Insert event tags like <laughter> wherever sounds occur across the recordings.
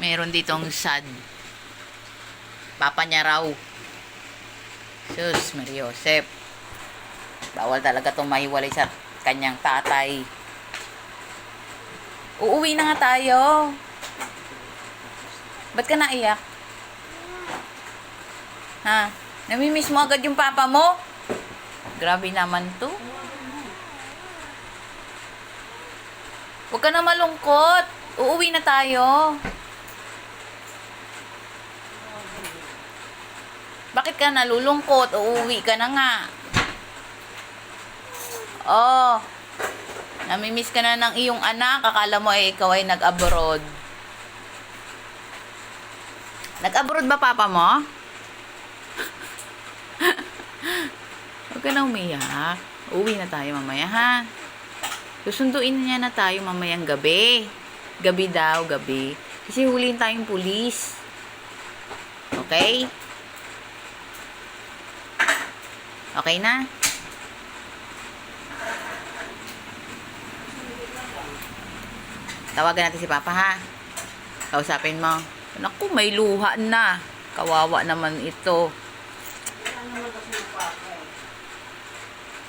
Meron ditong sad. Papa niya raw. Sus, Mariosep. Bawal talaga itong mahiwalay sa kanyang tatay. Uuwi na nga tayo. Ba't ka naiyak? Ha? Namimiss mo agad yung papa mo? Grabe naman to. Huwag ka na malungkot. Uuwi na tayo. Bakit ka nalulungkot? Uuwi ka na nga. Oh. Namimiss ka na ng iyong anak. Akala mo eh, ikaw ay nag-abroad. Nag-abroad ba papa mo? <laughs> Huwag ka na umiyak. Uwi na tayo mamaya, ha? Susunduin niya na tayo mamayang gabi. Gabi daw, gabi. Kasi huliin tayong pulis. Okay? Okay na? Tawagan natin si Papa, ha? Kausapin mo. Naku, may luha na. Kawawa naman ito.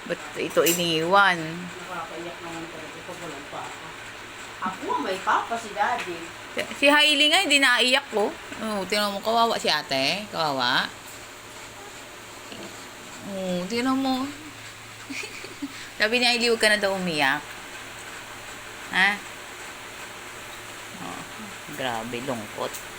Ba't ito iniwan? Nakakaiyak naman talaga pag walang papa. Ako, may papa si daddy. Si Hailey nga, hindi naiyak ko. Oh, tinan mo, kawawa si ate. Kawawa. Oh, tinan mo. Sabi ni Hailey, huwag ka na daw umiyak. Ha? Oh, grabe, lungkot.